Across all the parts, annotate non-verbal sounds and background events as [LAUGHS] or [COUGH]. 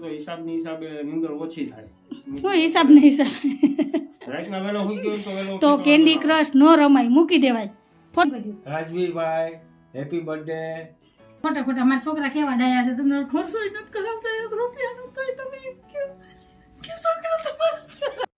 તો હિસાબની હિસાબે નીંદર ઓછી થાય. કોઈ હિસાબ. નહીં હિસાબ તો કેન્ડી ક્રશ નો રમાય મૂકી દેવાય. ફોન કર્યું. રાજવીભાઈ હેપી બર્થડે ખોટા ખોટા મારા છોકરા કેવા ડાયા છે? તમને ખર્ચો નથી કરાવતા એક રૂપિયાનું તો તમે કે છોકરા તમારા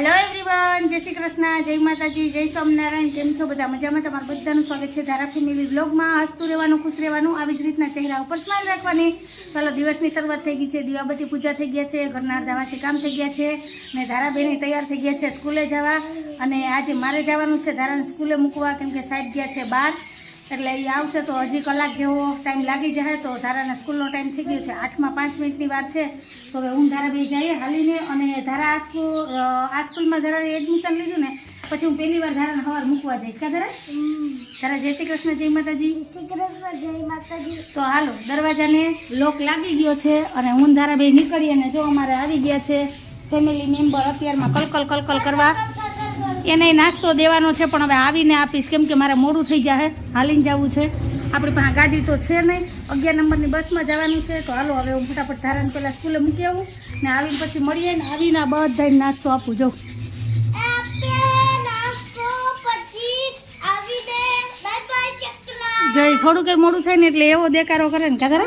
હેલો એવરીવન જય શ્રી કૃષ્ણ, જય માતાજી, જય સ્વામિનારાયણ, કેમ છો બધા? મજામાં તમારું બધાનું સ્વાગત છે ધારા ફેમિલી બ્લોગમાં હસતું રહેવાનું, ખુશ રહેવાનું, આવી જ રીતના ચહેરા ઉપર સ્માઇલ રાખવાની. ચાલો, દિવસની શરૂઆત થઈ ગઈ છે. દીવાબત્તી પૂજા થઈ ગયા છે, ઘરના અર્ધાવાસી કામ થઈ ગયા છે, ને ધારાબેની તૈયાર થઈ ગયા છે સ્કૂલે જવા. અને આજે મારે જવાનું છે ધારાને સ્કૂલે મૂકવા, કેમ કે સાહેબ ગયા છે બહાર. એટલે એ આવશે તો હજી કલાક જેવો ટાઈમ લાગી જાય તો ધારાના સ્કૂલનો ટાઈમ થઈ ગયો છે. આઠમાં પાંચ મિનિટની વાર છે. તો હવે હું ધારા બે જઈએ હાલીને અને ધારા આ સ્કૂલ આ સ્કૂલમાં ધારાએ એડમિશન લીધું ને પછી હું પહેલી વાર ધારાને સવાર મૂકવા જઈશ. કા ધારા? ધારા જય શ્રી કૃષ્ણ જય માતાજી. શ્રી કૃષ્ણ જય માતાજી. તો હાલો દરવાજાને લોક લાગી ગયો છે અને હું ધારા બે નીકળી અને જો અમારે આવી ગયા છે ફેમિલી મેમ્બર અત્યારમાં કલકલ કલકલ કરવા. એને નાસ્તો દેવાનો છે, પણ હવે આવીને આપીશ. કેમ કે મારે મોડું થઈ જાય હાલીને જવું છે. આપણી પાસે ગાડી તો છે નહીં. અગિયાર નંબરની બસમાં જવાનું છે. તો હાલો, હવે હું ફટાફટ ધારાને પહેલાં સ્કૂલે મૂકી આવું. ને આવીને પછી મળીએ ને આવીને બધાને નાસ્તો આપું. જાઉં જય થોડું કંઈ મોડું થાય ને એટલે એવો દેકારો કરે ને કાધરે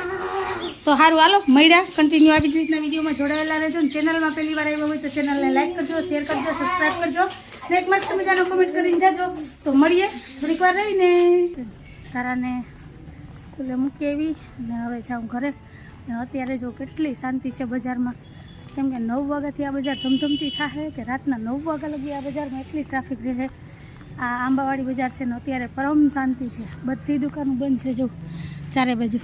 તો સારું હાલો, મળ્યા. કન્ટિન્યુ આવી જ રીતના વિડીયોમાં જોડાયેલા રહેજો ને. ચેનલમાં પહેલી વાર આવ્યો હોય તો ચેનલને લાઈક કરજો, શેર કરજો સબસ્ક્રાઈબ કરજો. ને એક મસ્ત મજાનો કમેન્ટ કરીને જાજો. તો મળીએ થોડીક વાર રહીને. તારાને સ્કૂલે મૂકી આવી અને હવે જાઉં ઘરે. અત્યારે જો કેટલી શાંતિ છે બજારમાં. કેમ કે નવ વાગ્યાથી આ બજાર ધમધમતી થાય કે રાતના નવ વાગ્યા લગી આ બજારમાં એટલી ટ્રાફિક રહે. આ આંબાવાડી બજાર છે ને અત્યારે પરમ શાંતિ છે. બધી દુકાનો બંધ છે જો ચારે બાજુ.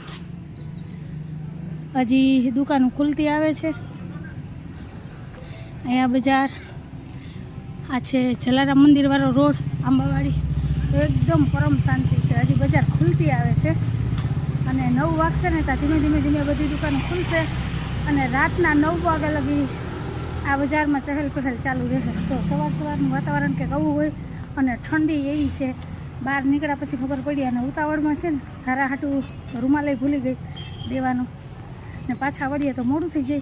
હજી દુકાનો ખુલતી આવે છે. અહીંયા બજાર આ છે જલારામ મંદિરવાળો રોડ, આંબાવાડી. એકદમ પરમ શાંતિ છે. હજી બજાર ખુલતી આવે છે. અને નવ વાગશે ને ત્યાં ધીમે ધીમે ધીમે બધી દુકાનો ખુલશે. અને રાતના નવ વાગ્યા લગી આ બજારમાં ચહેલ પહેલ ચાલુ રહે. તો સવાર સવારનું વાતાવરણ કે કહું હોય અને ઠંડી એવી છે, બહાર નીકળ્યા પછી ખબર પડી અને ઉતાવળમાં છે ને ધારા હાટું રૂમાલય ભૂલી ગઈ દેવાનું. ને પાછા વળીએ તો મોડું થઈ જાય.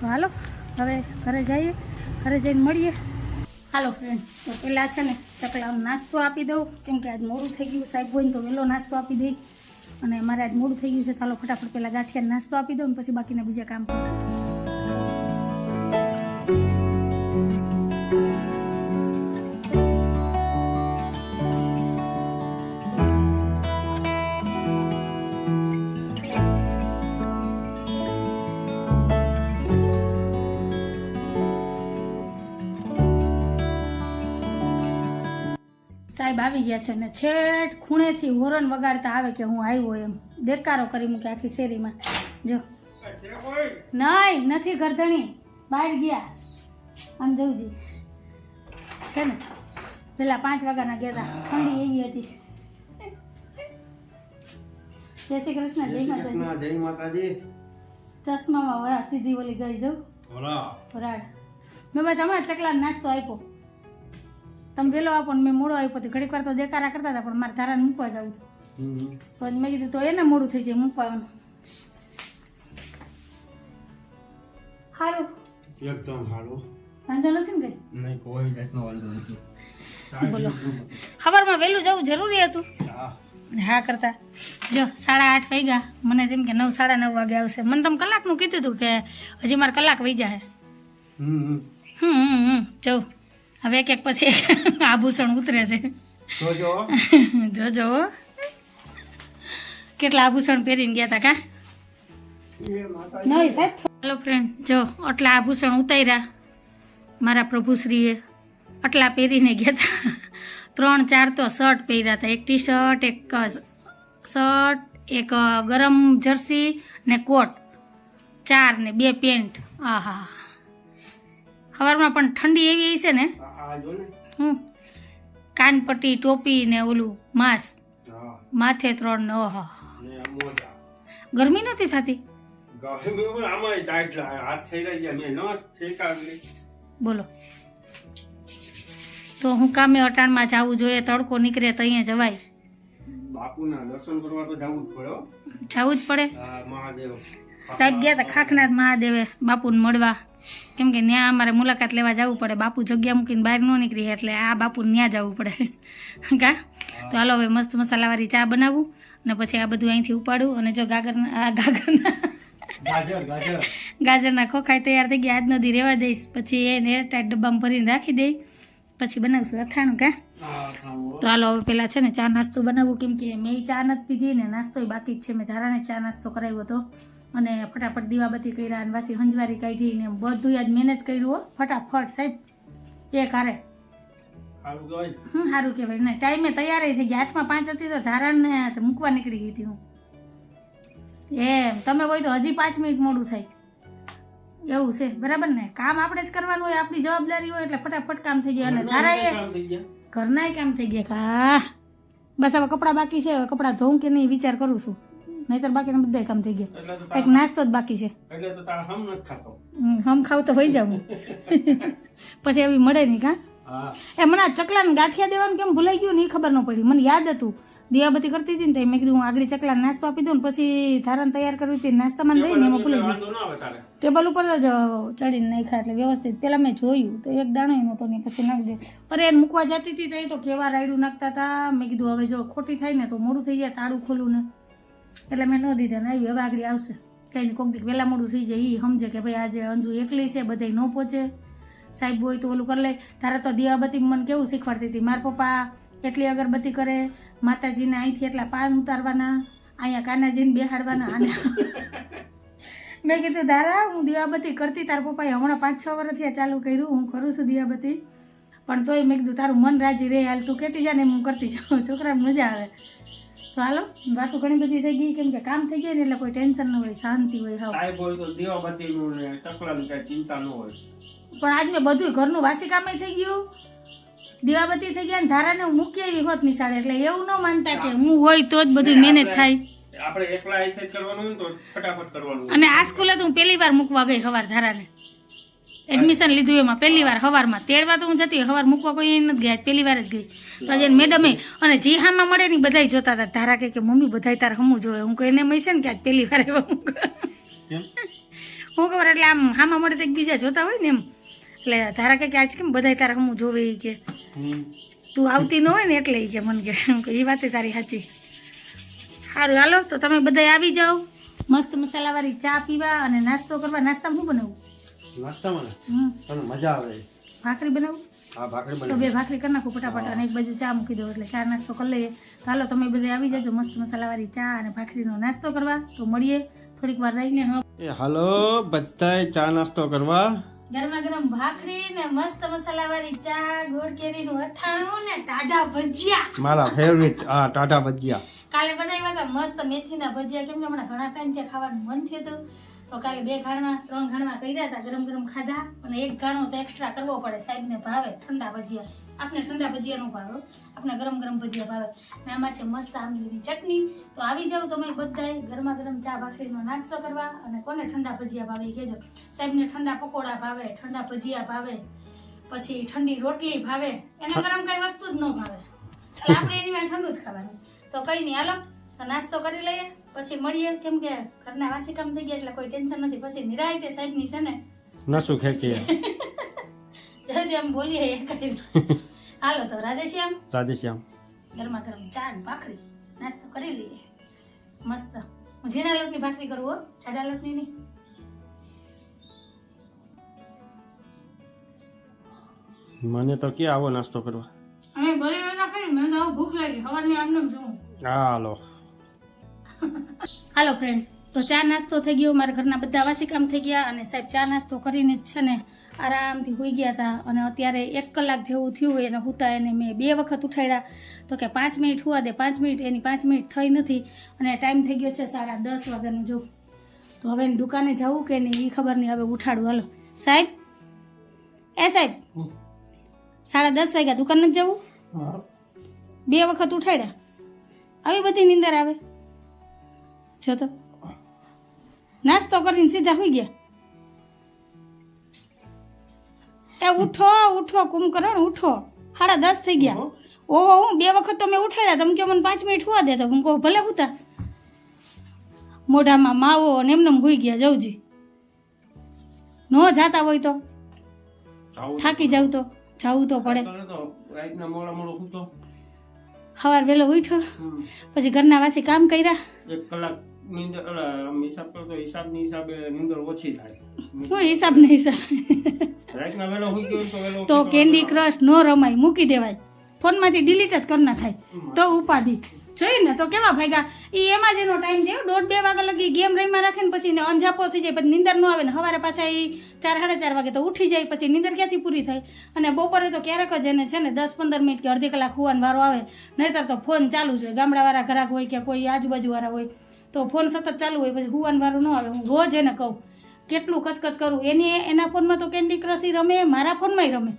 તો હાલો, હવે ઘરે જઈએ. ઘરે જઈને મળીએ. હાલો ફ્રેન્ડ તો પહેલાં છે ને ચકલાનો નાસ્તો આપી દઉં. કેમ કે આજ મોડું થઈ ગયું સાહેબ હોય ને તો વહેલો નાસ્તો આપી દઈ. અને મારે આજ મોડું થઈ ગયું છે હાલો ફટાફટ પહેલાં ગાંઠિયાને નાસ્તો આપી દઉં ને પછી બાકીના બીજા કામ કરું સાહેબ આવી ગયા છે ને છેટ ખૂણેથી હોરન વગાડતા આવે કે હું આવ્યો એમ. દેકારો કરી મૂકે આખી શેરીમાં. જો. નહીં નથી ગરધણી. બહાર ગયા. આમ જવજી છે ને? પેલા પાંચ વાગ્યાના ગયા હતા ઠંડી એવી હતી. જય શ્રી કૃષ્ણ જય માતાજી. ચશ્મામાં વરા સીધી ઓલી ગઈ જવું હોરા મેં બસ હમણાં ચકલા નાસ્તો આપ્યો. તમે વેલો આપો ને મેં મોડો આપ્યો તો ઘડીક વાર તો દેકારા કરતા હતા પણ મારે ધારાને મૂકવા જવું હમ. તો મેં કીધું તો એને મોડું થઈ જાય મૂકવાનું. સારું એકદમ સારું વાંધો નથી ને કઈ? નહીં કોઈ જાતનો વાંધો નથી. બોલો. ખબરમાં વહેલું જવું જરૂરી હતું? હા. હા કરતા. જો સાડા આઠ વાગ્યા. મને તેમ કે નવ સાડા નવ વાગે આવશે. મને તમે કલાકનું કીધું હતું કે હજી મારે કલાક વહી જાય. હમ હમ. હમ જવું હવે એક એક પછી આભૂષણ ઉતરે છે. જોજો જોજો [LAUGHS] હો. કેટલા આભૂષણ પહેરીને ગયા હતા કા? નહીં સાહેબ હેલો ફ્રેન્ડ જો આટલા આભૂષણ ઉતાર્યા મારા પ્રભુશ્રીએ. આટલા પહેરીને ગયા હતા ત્રણ ચાર તો શર્ટ પહેર્યા હતા એક ટી શર્ટ એક શર્ટ એક ગરમ જર્સી ને કોટ. ચાર ને બે પેન્ટ. આહા. સવારમાં પણ ઠંડી એવી હશે ને? કાનપટ્ટી ટોપી ને ઓલું માસ. માથે ત્રણ ને ઓહો. ગરમી નથી થતી? બોલો. તો હું કામે અટાણમાં જવું જોઈએ તડકો નીકળે તો અહીંયા જવાય. બાપુના દર્શન કરવા તો જવું જ પડે જવું જ પડે? મહાદેવ. સાહેબ ગયા હતા ખાખનાથ મહાદેવે બાપુને મળવા. કેમ કે ત્યાં અમારે મુલાકાત લેવા જવું પડે. બાપુ જગ્યા મૂકીને બહાર ન નીકળી એટલે આ બાપુ ત્યાં જવું પડે. [LAUGHS] કા? તો હાલો હવે મસ્ત મસાલાવાળી ચા બનાવું અને પછી આ બધું અહીંથી ઉપાડું અને જો ગાગરના ગાગરના ગાજર ગાજર. [LAUGHS] ગાજરના ખોખાઈ તૈયાર થઈ ગયા. આજનો દી રહેવા દઈશ. પછી એને એરટાઈટ ડબ્બામાં ભરીને રાખી દઈ. પછી બનાવશું અથાણું કા? તો હાલો હવે પેલા છે ને ચા નાસ્તો બનાવવું કેમ કે મેં ચા નથી પીધી ને નાસ્તો બાકી જ છે. મેં ધારાને ચા નાસ્તો કરાવ્યો હતો. અને ફટાફટ દીવાબત્તી કર્યા અને પાછી હંજવારી કાઢી ને બધું આજ મેનેજ કર્યું હો. ફટાફટ સાહેબ. એક હારે હું સારું કહેવાય. ને ટાઈમે તૈયાર થઈ ગયા હાથમાં પાંચ હતી તો ધારાને તો મૂકવા નીકળી ગઈ હતી હું. એમ તમે હોય તો હજી પાંચ મિનિટ મોડું થાય. એવું છે. બરાબર ને? કામ આપણે જ કરવાનું હોય આપણી જવાબદારી હોય એટલે ફટાફટ કામ થઈ જાય અને ધારા એ કામ થઈ ગયા. ઘરનાય કામ થઈ ગયા. કા બસ હવે કપડાં બાકી છે. કપડાં ધોઉં કે નહીં વિચાર કરું છું. નહીતર બાકીના બધા કામ થઈ ગયા. એક નાસ્તો જ બાકી છે. એટલે તો તારા હમ નથી ખાતો. હમ, હમ ખાવ તો ભાઈ જાઉં. [LAUGHS] પછી એવી મળે નહીં કા? એ મને ચકલાને ગાંઠિયા દેવાનું કેમ ભૂલાઈ ગયું ને એ ખબર ન પડી. મને યાદ હતું. દિવાબત્તી કરતી હતી ને મેં કીધું હું આગળ ચકલા નાસ્તો આપી દઉં ને પછી ધારણ તૈયાર કરવી હતી નાસ્તામાં રહી ને એમાં ભૂલી ગયું. ટેબલ ઉપર જ ચડીને નાખ્યા એટલે વ્યવસ્થિત. પેલા મેં જોયું તો એક દાણો એનો તો ને પછી નાખી દે અરે એને મૂકવા જતી હતી તો એ તો કેવા રાયડું નાખતા હતા. મેં કીધું હવે જો ખોટી થાય ને તો મોડું થઈ જાય તાળું ખોલું ને. એટલે મેં ન દીધા ને આવી હવે આગળ આવશે. કંઈ નહીં કોક દી વહેલા મોડું થઈ જાય એ સમજે કે ભાઈ આજે અંજુ એકલી છે બધાય ન પહોંચે સાહેબ હોય તો ઓલું કરી લે. તારે તો દિવાબત્તી મને કેવું શીખવાડતી હતી? મારા પપ્પા એટલી અગરબત્તી કરે માતાજીને અહીંથી એટલા પાન ઉતારવાના અહીંયા કાનાજીને બેહાડવાના અને [LAUGHS] મેં કીધું દારા હું દિવાબત્તી કરતી તારા પપ્પાએ હમણાં પાંચ છ વર્ષથી આ ચાલુ કર્યું હું કરું છું દીવાબત્તી. પણ તોય મેં કીધું તારું મન રાજી રહે હાલ તું કહેતી જા ને હું કરતી જાઉં. છોકરાને મજા આવે. તો હાલો વાતો ઘણી બધી થઈ ગઈ કેમ કે કામ થઈ ગયું ને એટલે કોઈ ટેન્શન ન હોય શાંતિ હોય સાહેબ હોય તો દીવાબત્તીનું ને ચકલાની કઈ ચિંતા ન હોય. પણ આજ મેં બધું ઘરનું વાસી કામે થઈ ગયું. દીવાબત્તી થઈ ગયા ને ધારાને હું મૂકી આવી હોત નિશાળે એટલે એવું ન માનતા કે હું હોય તો જ બધું મેનેજ થાય. આપણે એકલા જ કરવાનું હોય તો ફટાફટ કરવાનું અને આ સ્કૂલે તો હું પહેલી વાર મૂકવા ગઈ હવાર ધારાને. એડમિશન લીધું એમાં. પહેલી વાર હવારમાં તેડવા તો હું જતી હવાર મૂકવા કોઈ નથી ગયા. પહેલી વાર જ ગઈ. તો આજે મેડમે અને જે હામાં મળે ને બધાય જોતા હતા. ધારા કે કે મમ્મી બધાય તારે હમું જોવે. હું કોઈ એને મળશે ને કે આજ પહેલી વાર એવા હું? [LAUGHS] હું ખબર એટલે આમ હામાં મળે તો એકબીજા જોતા હોય ને એમ. એટલે ધારા કે આજ કેમ બધાય તારે હમું જોવે એ કે. તું આવતી ન હોય ને એટલે એ કે મને કે. હું કહું, એ વાતે તારી સાચી. સારું હાલો તો તમે બધા આવી જાઓ. મસ્ત મસાલાવાળી ચા પીવા અને નાસ્તો કરવા. નાસ્તામાં શું બનાવું? નાસ્તામાં તને મજા આવે. ભાખરી બનાવું? આ ભાખરી તો બે ભાખરી કરી નાખું ફટાફટ અને એક બાજુ ચા મૂકી દો એટલે ચા નાસ્તો કરી લઈએ. તો હાલો તમે બધા આવી જાજો મસ્ત મસાલાવાળી ચા અને ભાખરીનો નાસ્તો કરવા. તો મળીએ થોડીક વાર રહીને એ હાલો બધાય ચા નાસ્તો કરવા. ગરમા ગરમ ભાખરી ને મસ્ત મસાલાવાળી ચા ગોળ કેરીનું અથાણું ને ટાઢા ભજીયા. મારા ફેવરિટ આ ટાટા ભજીયા. કાલે બનાવ્યા હતા મસ્ત મેથીના ભજીયા. કેમ કે હમણાં ઘણા ટાઈમ ત્યાં ખાવાનું મન થયું હતું. તો કાલે બે ઘાણમાં ત્રણ ઘાણમાં કર્યા હતા, ગરમ ગરમ ખાધા અને એક ઘાણો તો એક્સ્ટ્રા કરવો પડે, સાહેબને ભાવે, ઠંડા ભજીયા. આપણે ઠંડા ભજીયાનો ભાવે આપણે ગરમ ગરમ ભજીયા ભાવે. અને આમાં છે મસ્ત આંબલીની ચટણી. તો આવી જાવ તમે બધાએ ગરમા ગરમ ચા ભાખરીનો નાસ્તો કરવા અને કોને ઠંડા ભજીયા ભાવે કહેજો. સાહેબને ઠંડા પકોડા ભાવે, ઠંડા ભજીયા ભાવે, પછી ઠંડી રોટલી ભાવે. એને ગરમ કઈ વસ્તુ જ ન ભાવે. એટલે આપણે એની વાંહે ઠંડુ જ ખાવાનું. તો કઈ નહીં, હાલો. નાસ્તો કરી લઈએ પછી મળીએ. કેમ કે ઘરના વાસી કામ થઈ ગયા એટલે કોઈ ટેન્શન નથી. પછી નિરાયતે સાહેબની છે ને. નસું ખેંચીએ. [LAUGHS] જલ્દી આમ બોલીએ એ કઈ હાલો તો રાધેશ્યામ. રાધેશ્યામ. ગરમા ગરમ ચા ને ભાખરી. નાસ્તો કરી લઈએ. મસ્ત. હું ઝીણા લોટની ભાખરી કરું હો જાડા લોટની નહીં. મને તો કે આવો નાસ્તો કરવા? અમે બરી ના ખાઈ મને તો ભૂખ લાગી. સવારની આમ જોઉં. હાલો. હાલો ફ્રેન્ડ તો ચા નાસ્તો થઈ ગયો. મારા ઘરના બધા વાસી કામ થઈ ગયા અને સાહેબ ચા નાસ્તો કરીને જ છે ને આરામથી હોઈ ગયા હતા. અને અત્યારે એક કલાક જેવું થયું એને હુતા એને મેં બે વખત ઉઠાડ્યા તો કે પાંચ મિનિટ હોવા દે પાંચ મિનિટ. એની પાંચ મિનિટ થઈ નથી. અને ટાઈમ થઈ ગયો છે સાડા દસ વાગ્યાનું જો. તો હવે એની દુકાને જવું કે નહીં એ ખબર નહીં. હવે ઉઠાડું. હાલો. સાહેબ? એ સાહેબ? સાડા દસ વાગ્યા. દુકાન નથી જવું? બે વખત ઉઠાડ્યા આવી બધી નિંદર આવે? જો તો. નાસ્તો કરીને સીધા હોઈ ગયા. એ ઉઠો ઉઠો કુંભકરણ ઉઠો. સાડા દસ થઈ ગયા. ઓહો હું બે વખત તમે ઉઠાડ્યા તમે કહો મને પાંચ મિનિટ હોવા દે તો હું કહું ભલે હુતા. મોઢામાં માવો ને એમને હોઈ ગયા જવજી નો જાતા હોય તો. થાકી જાવ તો. જવું તો પડે. સવાર વહેલો ઉઠો પછી ઘરના વાસી કામ કર્યા. એક કલાક નીંદર હિસાબ કરતો હિસાબની હિસાબે નીંદર ઓછી થાય. હું હિસાબ નહીં હિસાબ? રાતના વેલો હોઈ ગયો તો કેન્ડી ક્રશ નો રમાય મૂકી દેવાય. ફોનમાંથી ડિલીટ જ કરી નાખાય. તો ઉપાધિ. જોઈ ને તો કેવા ભાગ્યા? એ એમાં જ એનો ટાઈમ છે દોઢ બે વાગ્યા લગી ગેમ રમ્યા રાખે ને પછી ને અંજાપો થઈ જાય પછી નિંદર ન આવે ને સવારે પાછા એ ચાર સાડા ચાર વાગે તો ઉઠી જાય પછી નિંદર ક્યાંથી પૂરી થાય? અને બપોરે તો ક્યારેક જ એને છે ને દસ પંદર મિનિટ કે અડધી કલાક હોવાનો વારો આવે. નહીતર તો ફોન ચાલુ જ હોય. ગામડાવાળા ઘરાક હોય કે કોઈ આજુબાજુવાળા હોય. તો ફોન સતત ચાલુ હોય, પછી હુવાનો વારો ન આવે. હું રોજ એને કહું, કેટલું કચકચ કરું? એની એના ફોનમાં તો કેન્ડી ક્રશ રમે, મારા ફોનમાંય રમે.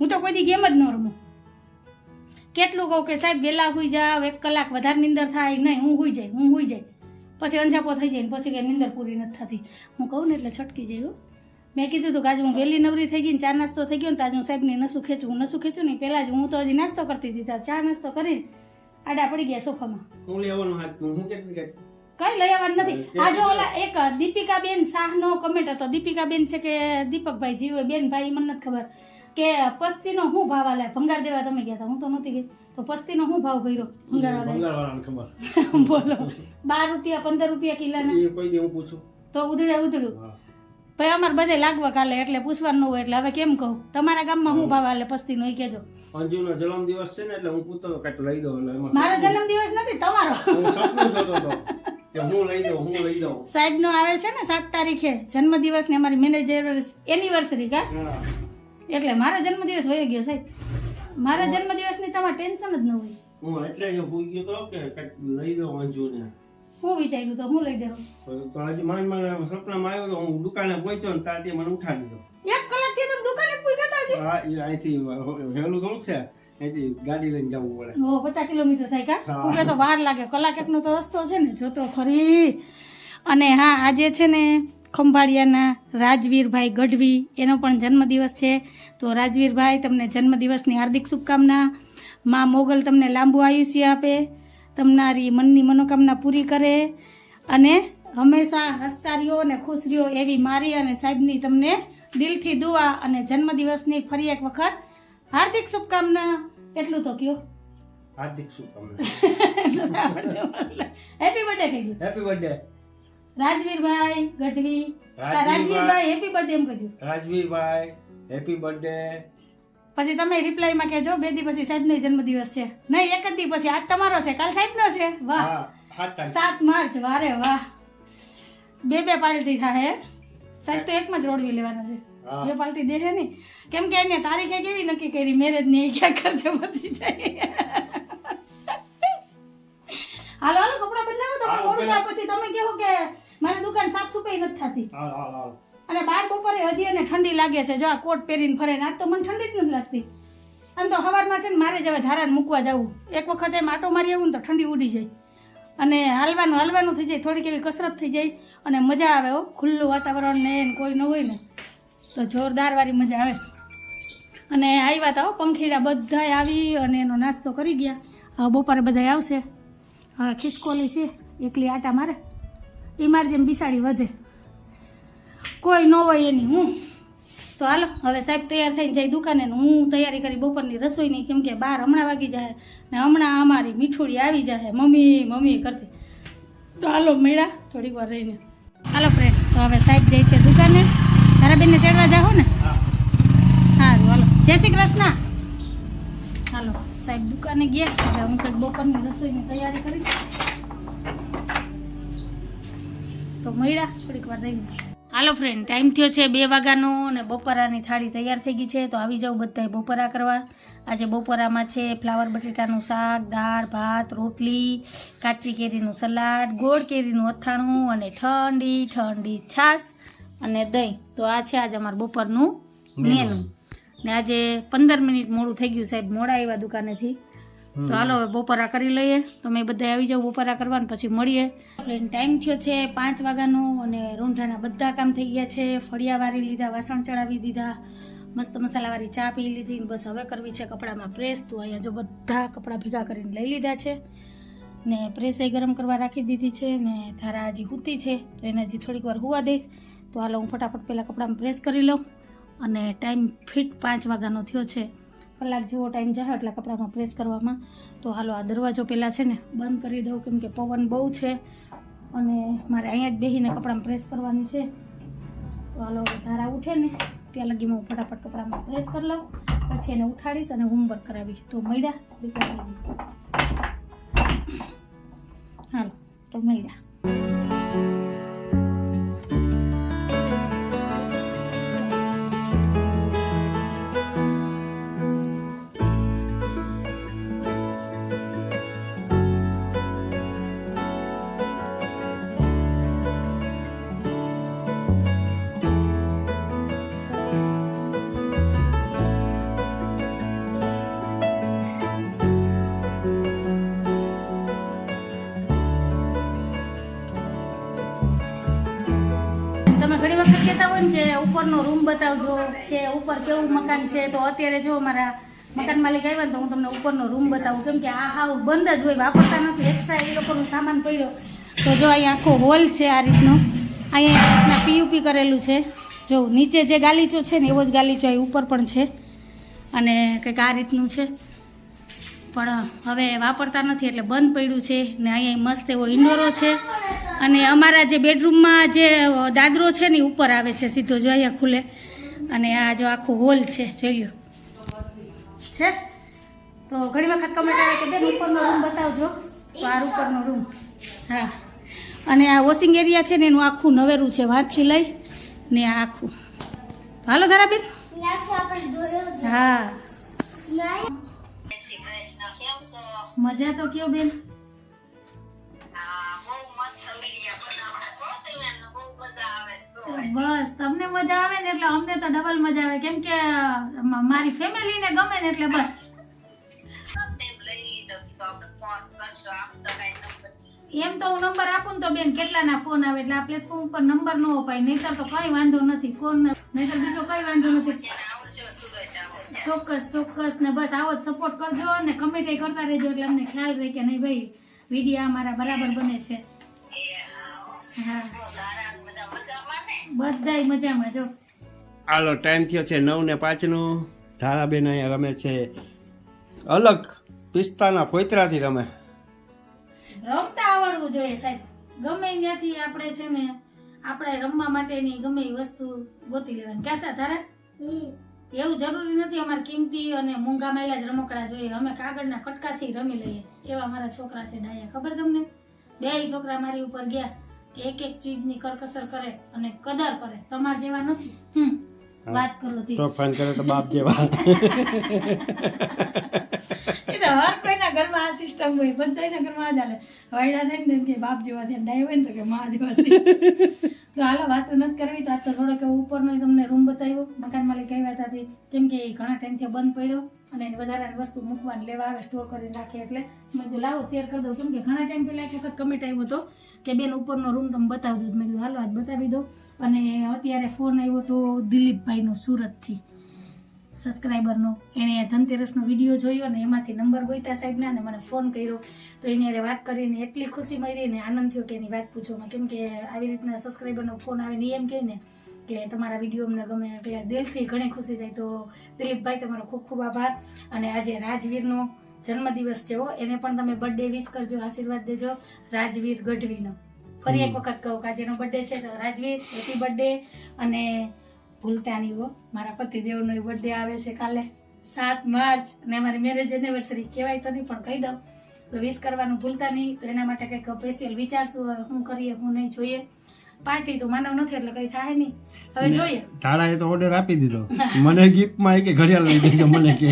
હું તો કોઈ દી ગેમ જ ન રમું. કેટલું કહું કે, સાહેબ વહેલા હુઈ જાવ એક કલાક વધારે નીંદર થાય. નહીં, હું હુઈ જાય, હું હુઈ જાય. પછી અંજાપો થઈ જાય ને પછી કે નીંદર પૂરી નથી થતી. હું કહું ને એટલે છટકી જાય મેં કીધું હતું કે આજે હું વહેલી નવરી થઈ ગઈ ને ચા નાસ્તો થઈ ગયો ને તો આજે હું સાહેબની નસું ખેંચું, હું નસું ખેંચું ને પહેલાં જ હું તો હજી નાસ્તો કરતી હતી. ચા નાસ્તો કરીને આડા પડી ગયા સોફામાં. હું લેવાનું હતું હું કેટલી કઈ લઈ આવવાનું નથી. આજે ઓલા એક દીપિકા બેન શાહનો કમેન્ટ હતો. દીપિકા બેન છે કે દીપકભાઈ જીવે બેન ભાઈ મને નથી ખબર. કે પસ્તીનો શું ભાવ આલે? ભંગાર દેવા તમે ગયા હતા હું તો નથી ગઈ. તો પસ્તીનો શું ભાવ ભર્યો? ભંગાર વાળા ખબર. [LAUGHS] બોલો. બાર રૂપિયા પંદર રૂપિયા કિલોના? એ કોઈ દી હું પૂછું. તો ઉધડે ઉધડું. ભાઈ અમારે બધે લાગવા કાલે એટલે પૂછવાનું ન હોય એટલે હવે કેમ કહું? તમારા ગામમાં હું ભાવ આલે પસ્તીનો એ કહેજો. અંજુનો જન્મ દિવસ છે ને એટલે હું પૂતો હતો લઈ દઉં એટલે એમાં મારો જન્મદિવસ નથી તમારો. હું સપનું જોતો હતો કે હું લઈ દઉં હું લઈ દઉં. સાહેબનો આવે છે ને સાત તારીખે જન્મદિવસની અમારી મેનેજર એનિવર્સરી કા? એટલે મારો જન્મદિવસ વયો ગયો સાહેબ. મારા જન્મદિવસની તમારે ટેન્શન જ ન હોય. હું એટલે જ ગયો તો કે લઈ દઉં અંજુને. હું વિચાર્યું તો હું લઈ દેવું તો હજી માન મને સપનામાં આવ્યો તો હું દુકાને પહોંચ્યો ને ત્યાંથી મને ઉઠાડી દીધો. એક કલાકથી તમે દુકાને પૂછ્યા હતા હા એ અહીંથી હેલું થોડુંક છે. અહીંથી ગાડી લઈને જવું પડે. ઓ પચાસ કિલોમીટર થાય કા. પૂછે તો વાર લાગે. કલાક એકનો તો રસ્તો છે ને જોતો ખરી અને હા આજે છે ને ખંભાળિયાના રાજવીરભાઈ ગઢવી એનો પણ જન્મદિવસ છે. તો રાજવીરભાઈ તમને જન્મદિવસની હાર્દિક શુભકામના. માં મોગલ તમને લાંબુ આયુષ્ય આપે. તમારી મનની મનોકામના પૂરી કરે અને હંમેશા હસતા રહ્યો અને ખુશ રહ્યો એવી મારી અને સાહેબની તમને દિલથી દુઆ અને જન્મદિવસની ફરી એક વખત હાર્દિક શુભકામના. એટલું તો કયો. હાર્દિક શુભકામના. હેપી બર્થડે કહી happy birthday Rajvirbhai Gadhvi. Rajvirbhai. Happy birthday એમ કહ્યું રાજવીરભાઈ હેપી બર્થડે પછી તમે રિપ્લાયમાં કહેજો બે દી પછી સાહેબનો જન્મદિવસ છે. નહીં એક જ દી પછી આજ તમારો છે કાલ સાહેબનો છે. વાહ. સાત માર્ચ વારે વાહ. બે બે પાલટી થાય સાહેબ તો એકમાં જ રોડવી લેવાનો છે. બે પાર્ટી દેખે નહીં. કેમ કે એને તારીખે કેવી નક્કી કરી? મેરેજની ક્યાં ખર્ચો વધી જાય? હાલો હાલો કપડા બદલાવો તમે મોડું થાય. પછી તમે કહો કે મારી દુકાન સાફ સુપાઈ નથી થતી. અને બાર બપોરે હજી એને ઠંડી લાગે છે. જો આ કોટ પહેરીને ફરે ને, આજ તો મને ઠંડી જ નથી લાગતી. આમ તો હવારમાં છે ને મારે જ હવે ધારાને મૂકવા જવું. એક વખત એમ આટો મારી આવું ને તો ઠંડી ઉડી જાય. અને હાલવાનું હાલવાનું થઈ જાય થોડીક એવી કસરત થઈ જાય. અને મજા આવે હો, ખુલ્લું વાતાવરણ ને એને કોઈ ન હોય ને, તો જોરદાર વાળી મજા આવે. અને આવ્યા હતા પંખીડા બધા આવી અને એનો નાસ્તો કરી ગયા. બપોરે બધાય આવશે. હવે ખિસકોલી છે, એકલી આટા મારે. એ મારી જેમ બિસાડી વધે. કોઈ ન હોય એની હું. તો હાલો હવે સાહેબ તૈયાર થઈને જાય દુકાને હું તૈયારી કરી બપોરની રસોઈની કેમ કે બાર હમણાં વાગી જાય ને હમણાં અમારી મીઠુડી આવી જાય મમ્મી મમ્મી કરતી. તો હાલો મેળા થોડીક વાર રહીને. હાલો ફ્રેન્ડ તો હવે સાહેબ જાય છે દુકાને. તારા બેનને તેડવા જાઓ ને? સારું હાલો. જય શ્રી કૃષ્ણ. હાલો સાહેબ દુકાને ગયા. એટલે હું કંઈક બપોરની રસોઈની તૈયારી કરીશ. તો મળ્યા થોડીક વાર રહીને. હાલો ફ્રેન્ડ ટાઈમ થયો છે બે વાગ્યાનો અને બપોરાની થાળી તૈયાર થઈ ગઈ છે તો આવી જાઉં બધાય બપોરા કરવા. આજે બપોરામાં છે ફ્લાવર બટેટાનું શાક દાળ ભાત રોટલી કાચી કેરીનું સલાડ ગોળ કેરીનું અથાણું અને ઠંડી ઠંડી છાશ અને દહીં. તો આ છે આજે અમારું બપોરનું મેનુ. ને આજે પંદર મિનિટ મોડું થઈ ગયું સાહેબ મોડા આવ્યા દુકાનેથી. તો હાલો હવે બપોરા કરી લઈએ. તો મેં બધા આવી જાઉં બપોરા કરવા પછી મળીએ. ટાઈમ થયો છે પાંચ વાગ્યાનો અને રૂંઢાના બધા કામ થઈ ગયા છે. ફળિયા વારી લીધા, વાસણ ચડાવી દીધા, મસ્ત મસાલાવાળી ચા પી લીધી બસ હવે કરવી છે કપડામાં પ્રેસ. તો અહીંયા જો બધા કપડાં ભેગા કરીને લઈ લીધા છે ને પ્રેસ ગરમ કરવા રાખી દીધી છે ને ધારા હજી હૂતી છે તો એને હજી થોડીક વાર હુવા દઈશ. તો હાલો હું ફટાફટ પહેલાં કપડામાં પ્રેસ કરી લઉં અને ટાઈમ ફિટ પાંચ વાગ્યાનો થયો છે. કલાક જેવો ટાઈમ જાય એટલે કપડામાં પ્રેસ કરવામાં. તો હાલો આ દરવાજો પહેલાં છે ને બંધ કરી દઉં કેમ કે પવન બહુ છે. અને મારે અહીંયા જ બેસીને કપડામાં પ્રેસ કરવાની છે. તો હાલો ધારા ઉઠે ને, ત્યાં લગી હું ફટાફટ કપડામાં પ્રેસ કરી લઉં, પછી એને ઉઠાડીશ અને હોમવર્ક કરાવીશ. તો મળ્યા. દીકરા. હાલો, તો મળ્યા. બતાવજો કે ઉપર કેવું મકાન છે. તો અત્યારે જો મારા મકાન માલિક આવ્યા ને તો હું તમને ઉપરનો રૂમ બતાવું. કેમ કે આ હાવ બંધ જ હોય, વાપરતા નથી. એક્સ્ટ્રા એ લોકોનો સામાન પડ્યો. તો જો અહીંયા આખો હોલ છે આ રીતનો. અહીંયા આ રીતના પીયુપી કરેલું છે. જો નીચે જે ગાલીચો છે ને એવો જ ગાલીચો અહીં ઉપર પણ છે. અને કંઈક આ રીતનું છે. પણ હવે વાપરતા નથી એટલે બંધ પડ્યું છે. ને અહીંયા મસ્ત એવો ઇન્ડોરો છે. અને અમારા જે બેડરૂમમાં જે દાદરો છે ને ઉપર આવે છે સીધો જો અહીંયા ખુલે. અને આ જો આખો હોલ છે જોઈ લો છે? તો ઘણી વખત કમેન્ટ આવે કે બેન ઉપરનો રૂમ બતાવજો. તો આ ઉપરનો રૂમ હા. અને આ વોશિંગ એરિયા છે ને એનું આખું નવેરું છે વાંથી લઈ ને આ આખું. હાલો ધારાબેન. હા. મજા તો કયો બેન? બસ, તમને મજા આવે ને એટલે અમને તો ડબલ મજા આવે. કેમ કે મારી ફેમિલીને ગમે ને એટલે બસ. એમ તો હું નંબર આપું ને તો બેન, કેટલાના ફોન આવે એટલે આ પ્લેટફોર્મ ઉપર નંબર ન અપાય, નહીતર તો કઈ વાંધો નથી ફોન નહીતર બીજો કઈ વાંધો નથી. ચોક્કસ ચોક્કસ ને બસ આવો જ સપોર્ટ કરજો અને કમેન્ટ કરતા રહેજો એટલે અમને ખ્યાલ રહે કે નહીં ભાઈ, વિડીયા અમારા બરાબર બને છે. હા. બધાય મજામાં જો. હાલો ટાઈમ થયો છે નવ ને પાંચનો. ધારાબેન અહીંયા રમે છે. અલગ પિસ્તાના ફોતરાથી રમે. રમતા આવડવું જોઈએ સાહેબ. ગમે ત્યાંથી આપણે છે ને આપણે રમવા માટેની ગમે એ વસ્તુ ગોતી લેવાની. ક્યાં તારા એવું જરૂરી નથી અમારે કિંમતી અને મૂંગા માયલા જ રમકડા જોઈએ. અમે કાગળના કટકાથી રમી લઈએ. એવા મારા છોકરા છે ડાયા. ખબર તમને? બે છોકરા મારી ઉપર ગયા. એક એક ચીજની કરકસર કરે અને કદર કરે. તમાર જેવા નથી. હમ. વાત કરો તો. ફોન કરે તો બાપ જેવા. એ તો હર કોઈના ઘરમાં આ સિસ્ટમ હોય બધાના ઘરમાં આ જ હાલે. વાયડા થાય ને કે બાપ જેવા થયા ડાય હોય ને તો કે માં જેવા તો હાલો, વાતો નથી કરવી, તો આજ તો થોડોક ઉપરનો તમને રૂમ બતાવ્યો. મકાન માલિક આવ્યા હતા કેમ કે એ ઘણા ટાઈમથી બંધ પડ્યો અને એને વધારાની વસ્તુ મૂકવાની, લેવા આવે સ્ટોર કરીને રાખે એટલે. મેં કીધું, લાવો શેર કરી દઉં. કેમ કે ઘણા ટાઈમ પહેલાં એક વખત કમેન્ટ આવ્યો હતો કે, બેન, ઉપરનો રૂમ તમે બતાવજો. મેં કીધું, હાલો, આજ બતાવી દો અને અત્યારે ફોન આવ્યો તો દિલીપભાઈનો સુરતથી. સબસ્ક્રાઈબરનો એણે ધનતેરસનો વીડિયો જોયો અને એમાંથી નંબર ગોઈતા સાહેબના અને મને ફોન કર્યો. તો એની અરે વાત કરીને એટલી ખુશી મળી ને આનંદ થયો કે એની વાત પૂછવામાં. કેમ કે આવી રીતના સબસ્ક્રાઈબરનો ફોન આવે ને એમ કહે ને કે તમારા વીડિયો અમને ગમે એટલે દિલથી ઘણી ખુશી થાય. તો દિલીપભાઈ તમારો ખૂબ ખૂબ આભાર. અને આજે રાજવીરનો જન્મદિવસ છે હો. એને પણ તમે બર્થડે વિશ કરજો આશીર્વાદ દેજો. રાજવીર ગઢવીનો. ફરી એક વખત કહું કે આજેનો બર્થડે છે. તો રાજવીર હેપી બર્થડે અને ભૂલતા નહીં હો. મારા પતિદેવનો બર્થડે આવે છે કાલે, સાત માર્ચ. અને મારી મેરેજ એનિવર્સરી કહેવાય તો નહીં, પણ કહી દઉં. તો વિશ કરવાનું ભૂલતા નહીં. તો એના માટે કંઈક સ્પેશિયલ વિચારશું, હવે શું કરીએ, શું નહીં જોઈએ. પાર્ટી તો માનવ નથી એટલે કઈ થાય નહીં. હવે જોઈએ. તારાએ તો ઓર્ડર આપી દીધો. મને ગિફ્ટમાં એ કે ઘડિયાળ લઈ દેજો મને કે.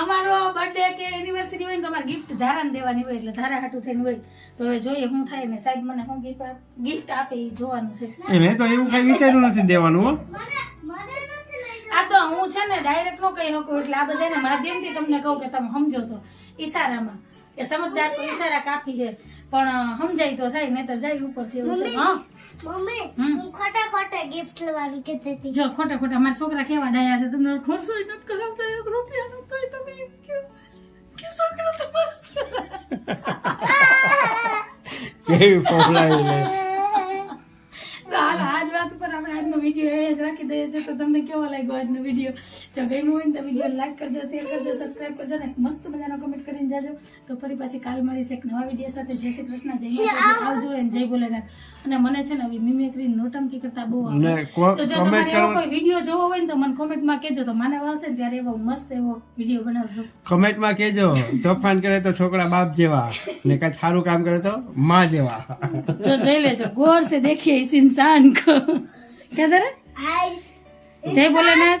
અમારો બર્થડે કે એનિવર્સરી હોય ને તો અમારે ગિફ્ટ ધારાને દેવાની હોય એટલે ધારા હાટું થઈને હોય. તો હવે જોઈએ શું થાય ને સાહેબ મને શું ગિફ્ટ ગિફ્ટ આપે એ જોવાનું છે. એ મેં તો એવું કઈ વિચાર્યું નથી દેવાનું હો. મને મને નથી લઈ આ તો હું છે ને ડાયરેક્ટ નો કહી શકું એટલે આ બધાને માધ્યમથી તમને કહું કે તમે સમજો તો. ઈશારામાં. કે સમજદાર તો ઈશારા કાફી છે. પણ સમજાય તો થાય નહીતર જાય ઉપરથી એવું છે. હા. Mummy hmm. હું ખોટા ખોટા ગિફ્ટ લેવાનું કહેતી હતી. જો ખોટા ખોટા મારા છોકરા કેવા ડાયા છે? તમને ખોરશો નથી કરાવતા એક રૂપિયા નો તોય તમે એમ કહો કે છોકરા તમારા [LAUGHS] કેવી લે. હાલ આજ વાત પર આપણે આજનો વીડિયો એ જ રાખી દઈએ છીએ. તો તમને કેવો લાગ્યો આજનો વીડિયો જો ગમ્યું હોય તો વીડિયો લાઈક કરજો શેર કરજો સબસ્ક્રાઈબ કરજો ને મસ્ત મજાનો કમેન્ટ કરીને જાજો. તો ફરી પાછી કાલ મળીશ એક નવા વીડિયો સાથે. જય શ્રી કૃષ્ણ જય આવજો અને જય ભોલેનાથ. અને મને છે ને હવે મિમિક્રી નોટંકી કરતા બહુ આવે તો જો તમારે એવો કોઈ વીડિયો જોવો હોય ને તો મને કોમેન્ટમાં કહેજો. તો મને આવશે ત્યારે એવો મસ્ત એવો વીડિયો બનાવજો કમેન્ટમાં કહેજો તોફાન કરે તો છોકરા બાપ જેવા. ને કાંઈ સારું કામ કરે તો માં જેવા. જો જોઈ લેજો. ગોર છે દેખીએ ઇન્સાન इंसान को क्या जरा जय भोलेनाथ